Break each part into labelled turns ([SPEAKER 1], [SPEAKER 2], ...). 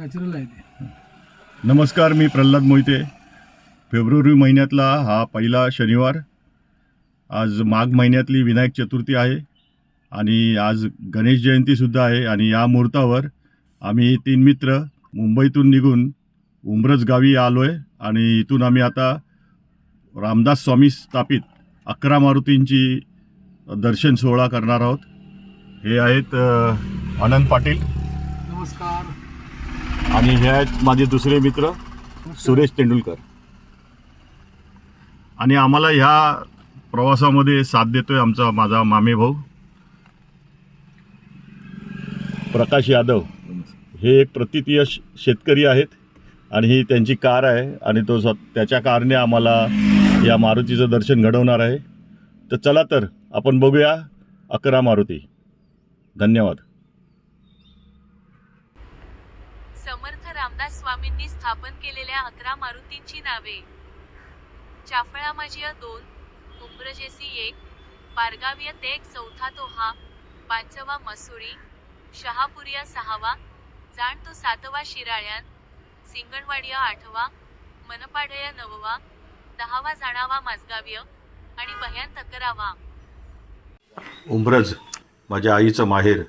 [SPEAKER 1] Natural आहे ते.
[SPEAKER 2] नमस्कार मी प्रल्हाद मोहिते. फेब्रुवारी महिन्यातला हा पहिला शनिवार. आज माघ महिन्यातली विनायक चतुर्थी आहे आणि आज गणेश जयंतीसुद्धा आहे आणि या मुहूर्तावर आम्ही तीन मित्र मुंबईतून निघून उंब्रज गावी आलो आहे आणि इथून आम्ही आता रामदास स्वामी स्थापित अकरा मारुतींची दर्शन सोहळा करणार आहोत. हे आहेत अनंत आनंद पाटील. आणि हे आहेत माझे दुसरे मित्र सुरेश तेंडुलकर. आणि आम्हाला ह्या प्रवासामध्ये साथ देतोय आमचा माझा मामे भाऊ. प्रकाश यादव हे एक प्रतितीय श- शेतकरी आहेत आणि ही त्यांची कार आहे आणि तो स्व त्याच्या कारने आम्हाला या मारुतीचं दर्शन घडवणार आहे. तर चला तर आपण बघूया अकरा मारुती. धन्यवाद
[SPEAKER 3] समर्थ रामदास स्वामींनी स्थापन केलेल्या अकरा मारुतींची नावे. चाफळामाजिया दोन उम्रजेसी एक पारगाविया तेक चौथा तोहा पाचवा मसुरी शहापुरिया सहावा जाण तो सातवा शिराळ्यान सिंगणवाडिया आठवा मनपाडया नववा दहावा जाणावा माझगाव्य आणि बह्यान तकरावा.
[SPEAKER 2] उंब्रज माझ्या आईचं माहेर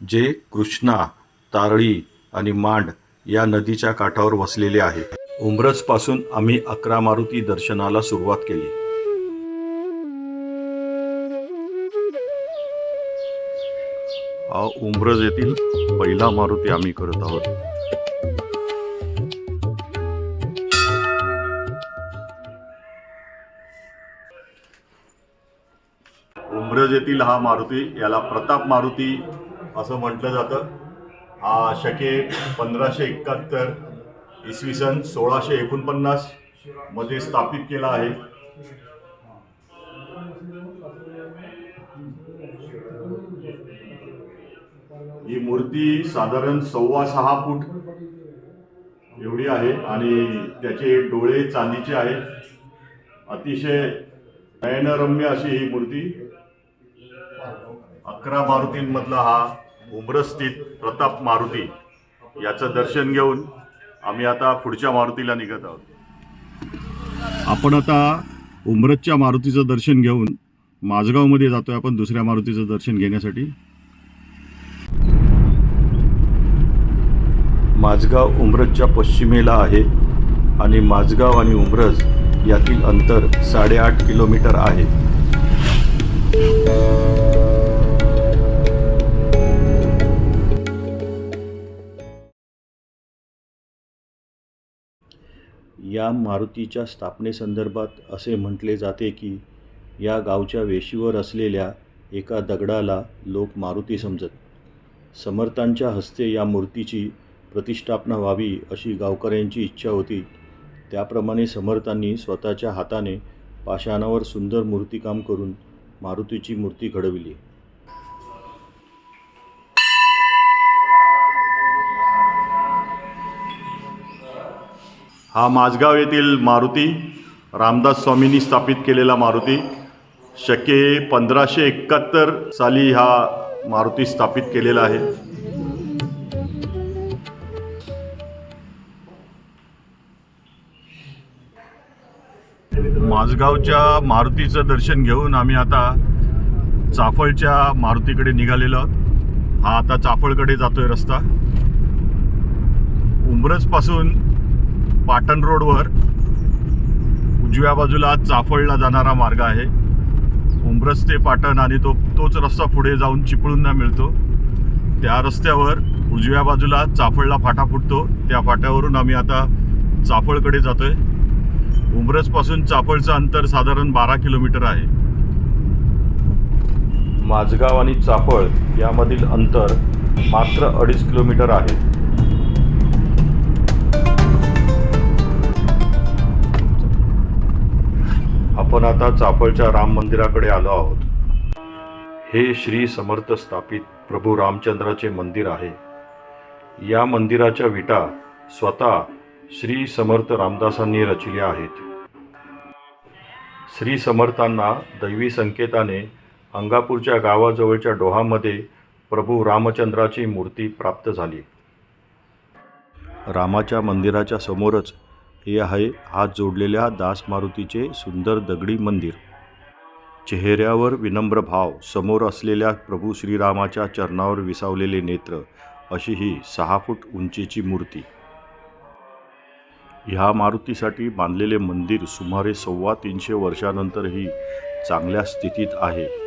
[SPEAKER 2] जे कृष्णा तारळी आणि मांड या नदीच्या काठावर वसलेले आहे. उंब्रजपासून आम्ही अकरा मारुती दर्शनाला सुरुवात केली. हा उमरज येथील पहिला मारुती आम्ही करत आहोत. उमरज येथील हा मारुती याला प्रताप मारुती असं म्हटलं जातं. हा शके पंधराशे एकाहत्तर इसवी सन सोळाशे एकोणपन्नासमध्ये स्थापित केला आहे. ही मूर्ती साधारण सव्वा सहा फूट एवढी आहे आणि त्याचे डोळे चांदीचे आहेत. अतिशय नयनरम्य अशी ही मूर्ती. अकरा मारुतींमधला हा उमरस्थित प्रताप मारुती याचं दर्शन घेऊन आम्ही आता पुढच्या मारुतीला निघत आहोत. आपण आता उमरतच्या मारुतीचं दर्शन घेऊन माझगावमध्ये जातोय आपण दुसऱ्या मारुतीचं दर्शन घेण्यासाठी. माझगाव उमरजच्या पश्चिमेला आहे आणि माझगाव आणि उमरज यातील अंतर साडेआठ किलोमीटर आहे. या मारुतीच्या स्थापनेसंदर्भात असे म्हटले जाते की या गावच्या वेशीवर असलेल्या एका दगडाला लोक मारुती समजत. समर्थांच्या हस्ते या मूर्तीची प्रतिष्ठापना व्हावी अशी गावकऱ्यांची इच्छा होती. त्याप्रमाणे समर्थांनी स्वतःच्या हाताने पाषाणावर सुंदर मूर्तिकाम करून मारुतीची मूर्ती घडविली. हा माझगाव येथील मारुती रामदास स्वामींनी स्थापित केलेला मारुती. शके पंधराशे एकाहत्तर साली हा मारुती स्थापित केलेला आहे. माझगावच्या मारुतीचं दर्शन घेऊन आम्ही आता चाफळच्या मारुतीकडे निघालेलो आहोत. हा आता चाफळकडे जातोय रस्ता. उंब्रजपासून पाटण रोडवर उजव्या बाजूला चाफळला जाणारा मार्ग आहे. उंबरस ते पाटण आणि तो तोच रस्ता पुढे जाऊन चिपळूणला मिळतो. त्या रस्त्यावर उजव्या बाजूला चाफळला फाटा फुटतो. त्या फाट्यावरून आम्ही आता चाफळकडे जातो आहे उंबरसपासून चाफळचं अंतर साधारण बारा किलोमीटर आहे. माझगाव आणि चाफळ यामधील अंतर मात्र अडीच किलोमीटर आहे. आपण आता चाफळच्या राम मंदिराकडे आलो आहोत. हे श्री समर्थ स्थापित प्रभू रामचंद्राचे मंदिर आहे. या मंदिराच्या विटा स्वतः श्री समर्थ रामदासांनी रचिल्या आहेत. श्री समर्थांना दैवी संकेताने अंगापूरच्या गावाजवळच्या डोहामध्ये प्रभू रामचंद्राची मूर्ती प्राप्त झाली. रामाच्या मंदिराच्या समोरच हे आहे हात जोडलेल्या दास मारुतीचे सुंदर दगडी मंदिर. चेहऱ्यावर विनम्र भाव समोर असलेल्या प्रभू श्रीरामाच्या चरणावर विसावलेले नेत्र अशी ही सहा फूट उंचीची मूर्ती. ह्या मारुतीसाठी बांधलेले मंदिर सुमारे सव्वा तीनशे वर्षानंतरही चांगल्या स्थितीत आहे.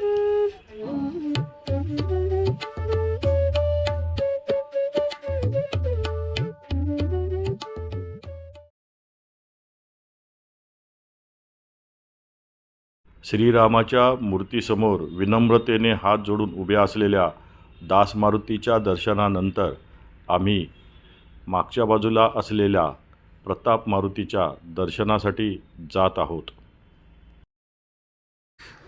[SPEAKER 2] श्रीरामाच्या मूर्तीसमोर विनम्रतेने हात जोडून उभ्या असलेल्या दासमारुतीच्या दर्शनानंतर आम्ही मागच्या बाजूला असलेल्या प्रताप मारुतीच्या दर्शनासाठी जात आहोत.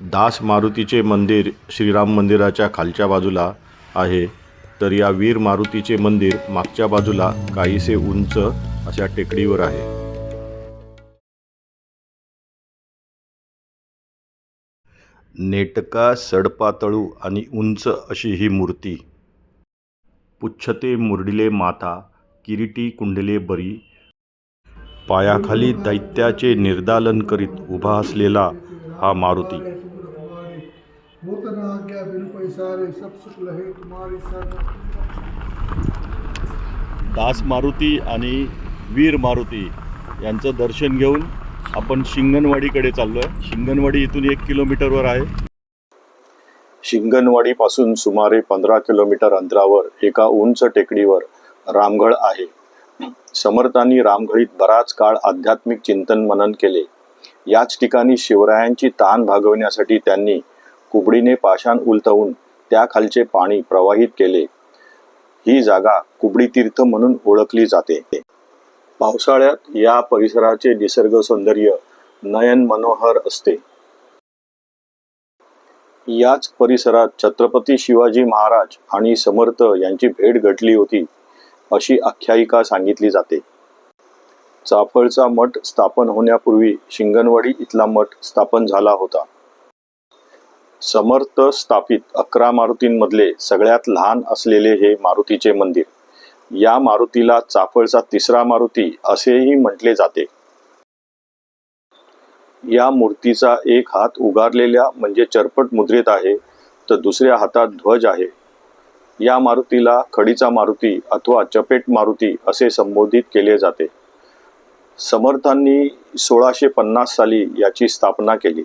[SPEAKER 2] दास मारुतीचे मंदिर श्रीराम मंदिराच्या खालच्या बाजूला आहे. तर या वीर मारुतीचे मंदिर मागच्या बाजूला काहीसे उंच अशा टेकडीवर आहे. नेटका सडपातळू आणि उंच अशी ही मूर्ती. पुच्छते मुरडिले माथा किरीटी कुंडले बरी. पायाखाली दैत्याचे निर्दालन करीत उभा असलेला हा मारुती. दास मारुती आणि वीर मारुती यांचं दर्शन घेऊन आपण शिंगणवाडीकडे चाललो आहे शिंगणवाडी इथून एक किलोमीटरवर आहे. शिंगणवाडीपासून सुमारे पंधरा किलोमीटर अंतरावर एका उंच टेकडीवर रामगड आहे. समर्थांनी रामगडीत बराच काळ आध्यात्मिक चिंतन मनन केले. याच ठिकाणी शिवरायांची ताण भागवण्यासाठी त्यांनी कुबडीने पाषाण उलटवून त्याखालचे पाणी प्रवाहित केले. ही जागा कुबडी तीर्थ म्हणून ओळखली जाते. पावसाळ्यात या परिसराचे निसर्ग सौंदर्य नयन मनोहर असते. याच परिसरात छत्रपती शिवाजी महाराज आणि समर्थ यांची भेट घडली होती अशी आख्यायिका सांगितली जाते. चाफळचा मठ स्थापन होण्यापूर्वी शिंगणवाडी इथला मठ स्थापन झाला होता. समर्थ स्थापित अकरा मारुतींमधले सगळ्यात लहान असलेले हे मारुतीचे मंदिर. या मारुतीला चाफळचा तिसरा मारुती असेही म्हटले जाते. या मूर्तीचा एक हात उगारलेल्या म्हणजे चरपट मुद्रेत आहे तर दुसऱ्या हातात ध्वज आहे. या मारुतीला खडीचा मारुती अथवा चपेट मारुती असे संबोधित केले जाते. समर्थांनी सोळाशे पन्नास साली याची स्थापना केली.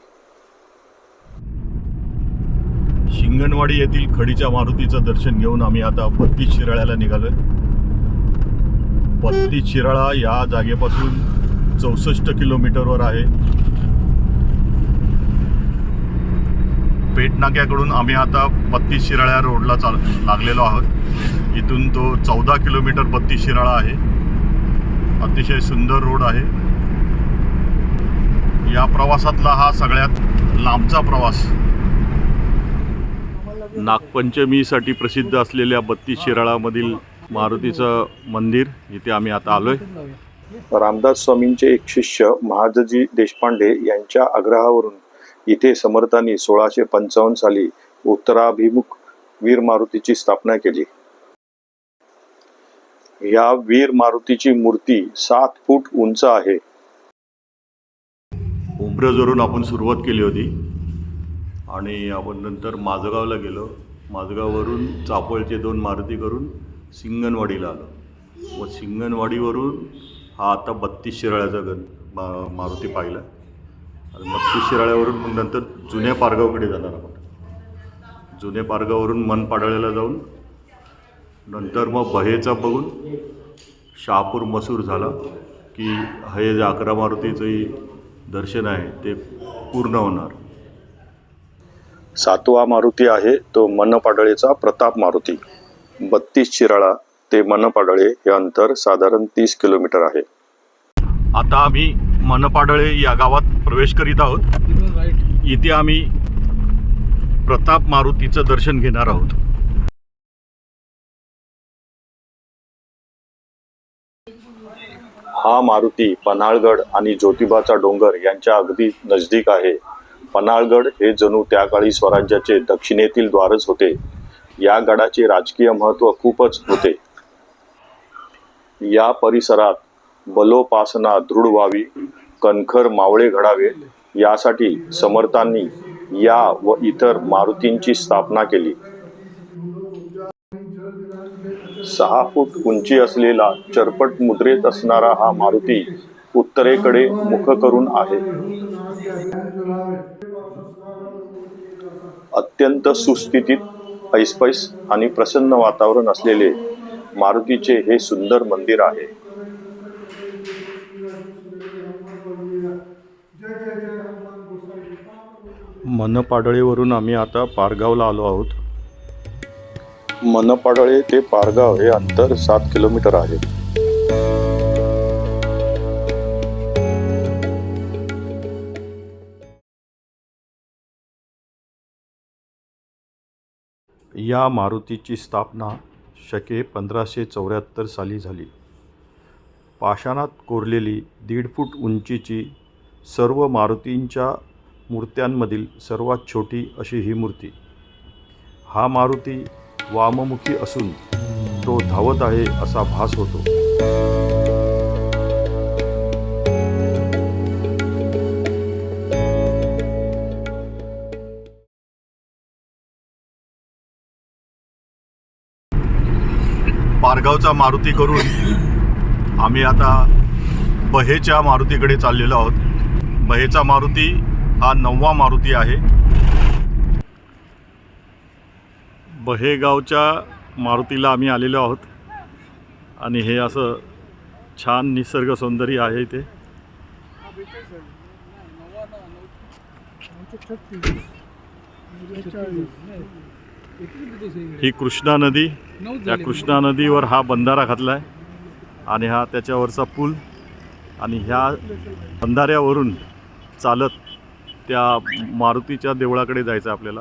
[SPEAKER 2] शिंगणवाडी येथील खडीच्या मारुतीचं दर्शन घेऊन आम्ही आता बत्तीस शिराळ्याला निघालोय. बत्तीस शिराळा या जागेपासून चौसष्ट किलोमीटरवर आहे. पेटनाक्याकडून आम्ही आता बत्तीस शिराळ्या रोडला चाल लागलेलो आहोत. इथून तो चौदा किलोमीटर बत्तीस शिराळा आहे. अतिशय सुंदर रोड आहे. या प्रवासातला हा सगळ्यात लांबचा प्रवास. नागपंचमीसाठी प्रसिद्ध असलेल्या बत्तीस शिराळामधील मारुतीचं मंदिर इथे आम्ही आता आलोय. रामदास स्वामींचे एक शिष्य महादजी देशपांडे यांच्या आग्रहावरून इथे समर्थांनी सोळाशे पंचावन्न साली उत्तराभिमुख वीर मारुतीची स्थापना केली. या वीर मारुतीची मूर्ती सात फूट उंच आहे. उंब्रजवरून आपण सुरुवात केली होती. आणि आपण नंतर माझगावला गेलो. माझगाववरून चापळचे दोन मारुती करून सिंगणवाडीला आलो. व सिंगणवाडीवरून हा आता बत्तीस शिराळ्याचा गण मा मारुती पाहिला. आणि बत्तीस शिराळ्यावरून मग नंतर जुन्या पारगावकडे जाणार आपण. जुन्या पारगावरून मन पाडळ्याला जाऊन नंतर मग बहेचा बघून शहापूर मसूर झाला की हे जे अकरा मारुतीचंही दर्शन आहे ते पूर्ण होणार. सातवा मारुती आहे तो मनपाडळेचा प्रताप मारुती. बत्तीस शिराळा ते मनपाडळे हे अंतर साधारण तीस किलोमीटर आहे. आता आम्ही मनपाडळे या गावात प्रवेश करीत आहोत. इथे आम्ही प्रताप मारुतीचं दर्शन घेणार आहोत. हा मारुती पन्हाळगड आणि ज्योतिबाचा डोंगर यांच्या अगदी नजदीक आहे. पन्हाळगड हे जणू त्या काळी स्वराज्याचे दक्षिणेतील द्वारच होते. या गडाचे राजकीय महत्त्व खूपच होते. या परिसरात बलोपासना दृढ व्हावी कणखर मावळे घडावे यासाठी समर्थांनी या व इतर मारुतींची स्थापना केली. सहा फूट उंची असलेला चरपट मुद्रेत असणारा हा मारुती उत्तरेकडे मुख करून आहे. अत्यंत सुस्थितीत ऐसपैस आणि प्रसन्न वातावरण असलेले मारुतीचे हे सुंदर मंदिर आहे. मनपाडळेवरून आम्ही आता पारगावला आलो आहोत. मनपाडळे ते पारगाव हे अंतर सात किलोमीटर आहे. या मारुतीची स्थापना शके पंधराशे चौऱ्याहत्तर साली झाली. पाषाणात कोरलेली दीड फूट उंचीची सर्व मारुतींच्या मूर्त्यांमधील सर्वात छोटी अशी ही मूर्ती. हा मारुती वाममुखी असून तो धावत आहे असा भास होतो. पारगावचा मारुती करून आम्ही आता बहेच्या मारुतीकडे चाललेलो आहोत. बहेचा मारुती हा नववा मारुती आहे. बहेगावच्या मारुतीला आम्ही आलेलो आहोत. आणि हे असं छान निसर्ग सौंदर्य आहे इथे. ही कृष्णा नदी या कृष्णा नदीवर हा बंधारा घातला आहे आणि हा त्याच्यावरचा पूल आणि ह्या बंधाऱ्यावरून चालत त्या मारुतीच्या देवळाकडे जायचं आपल्याला.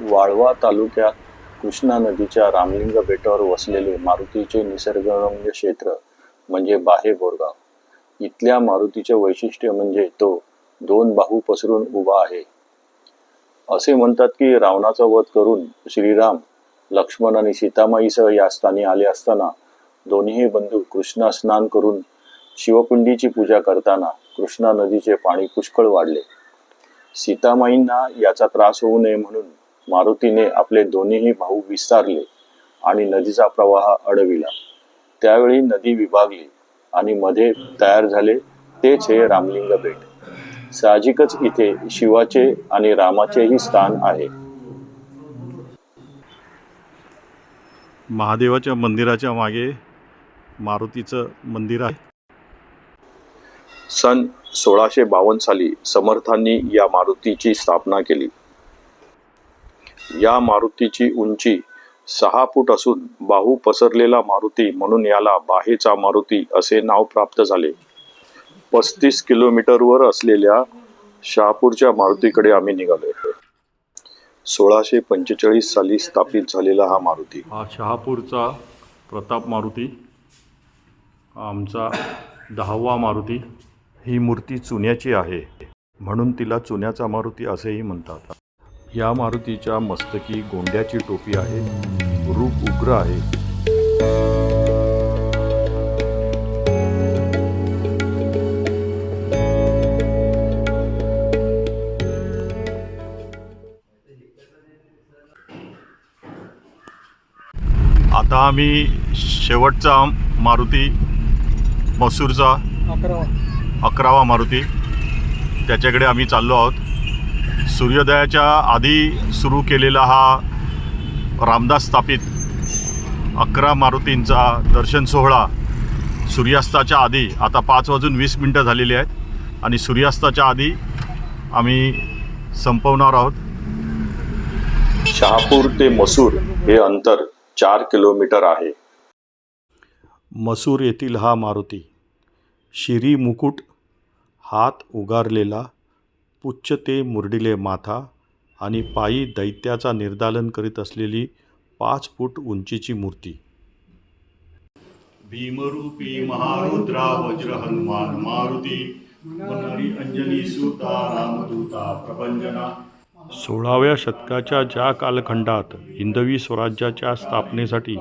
[SPEAKER 2] वाळवा तालुक्यात कृष्णा नदीच्या रामलिंग बेटावर वसलेले मारुतीचे निसर्गरम्य क्षेत्र म्हणजे बाहे बोरगाव. इथल्या मारुतीचे वैशिष्ट्य म्हणजे तो दोन बाहू पसरून उभा आहे. असे म्हणतात की रावणाचा वध करून श्रीराम लक्ष्मण आणि सीतामाईसह या स्थानी आले असताना दोन्ही बंधू कृष्णा स्नान करून शिवपिंडीची पूजा करताना कृष्णा नदीचे पाणी पुष्कळ वाढले. सीतामाईंना याचा त्रास होऊ नये म्हणून मारुतीने आपले दोन्हीही भाऊ विस्तारले आणि नदीचा प्रवाह अडविला. त्यावेळी नदी विभागली आणि मध्ये तयार झाले तेच हे रामलिंग बेट साहजिकच इथे शिवाचे आणि रामाचेही स्थान आहे. महादेवाच्या मंदिराच्या मागे मारुतीचं मंदिर आहे. सन सोळाशे बावन्न साली समर्थांनी या मारुतीची स्थापना केली. या मारुतीची उंची सहा फूट असून बाहू पसरलेला मारुती म्हणून याला बाहेचा मारुती असे नाव प्राप्त झाले. पस्तीस किलोमीटरवर असलेल्या शहापूरच्या मारुतीकडे आम्ही निघालो होतो. सोळाशे पंचेचाळीस साली स्थापित झालेला हा मारुती. हा शहापूरचा प्रताप मारुती आमचा दहावा मारुती. ही मूर्ती चुन्याची आहे म्हणून तिला चुन्याचा मारुती असेही म्हणतात. या मारुतीच्या मस्तकी गोंड्याची टोपी आहे रूप उग्र आहे. आता आम्ही शेवटचा मारुती मसूरचा अकरावा. मारुती. त्याच्याकडे आम्ही चाललो आहोत. सूर्योदयाच्या आधी सुरू केलेला हा रामदास स्थापित अकरा मारुतींचा दर्शन सोहळा सूर्यास्ताच्या आधी आता पाच वाजून वीस मिनटं झालेली आहेत आणि सूर्यास्ताच्या आधी आम्ही संपवणार आहोत. शहापूर ते मसूर हे अंतर चार किलोमीटर आहे. मसूर येथील हा मारुती. शिरी मुकुट हात उगारलेला पुच्छ ते मुरडिले माथा आणि पायी दैत्याचा निर्दालन करीत असलेली पाच फूट उंचीची मूर्ती. भीमरूपी महारुद्रा वज्र हनुमान मारुती. मनरी अंजनी सुता रामदूता प्रपंजना सोळाव्या शतकाच्या ज्या कालखंडात हिंदवी स्वराज्याच्या स्थापनेसाठी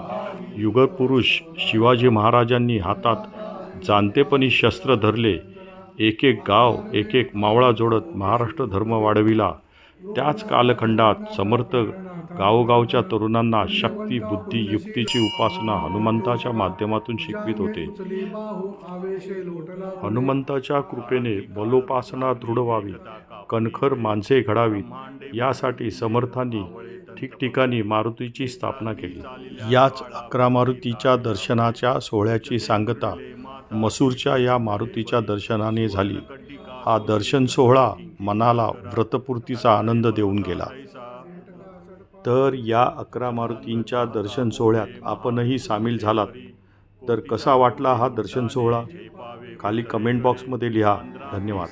[SPEAKER 2] युगपुरुष शिवाजी महाराजांनी हातात जाणतेपणी शस्त्र धरले एक एक गाव एक एक मावळा जोडत महाराष्ट्र धर्म वाढविला त्याच कालखंडात समर्थ गावोगावच्या तरुणांना शक्ती बुद्धी युक्तीची उपासना हनुमंताच्या माध्यमातून शिकवित होते. हनुमंताच्या कृपेने बलोपासना दृढ व्हावी. कणखर माणसे घडावीत. यासाठी समर्थांनी ठिकठिकाणी मारुतीची स्थापना केली. याच अकरा मारुतीच्या दर्शनाच्या सोहळ्याची सांगता मसूरच्या या मारुतीच्या दर्शनाने झाली. हा दर्शन सोहळा मनाला व्रतपूर्तीचा आनंद देऊन गेला. तर या अकरा मारुतींच्या दर्शन सोहळ्यात आपणही सामील झालात. तर कसा वाटला हा दर्शन सोहळा? खाली कमेंट बॉक्समध्ये लिहा. धन्यवाद.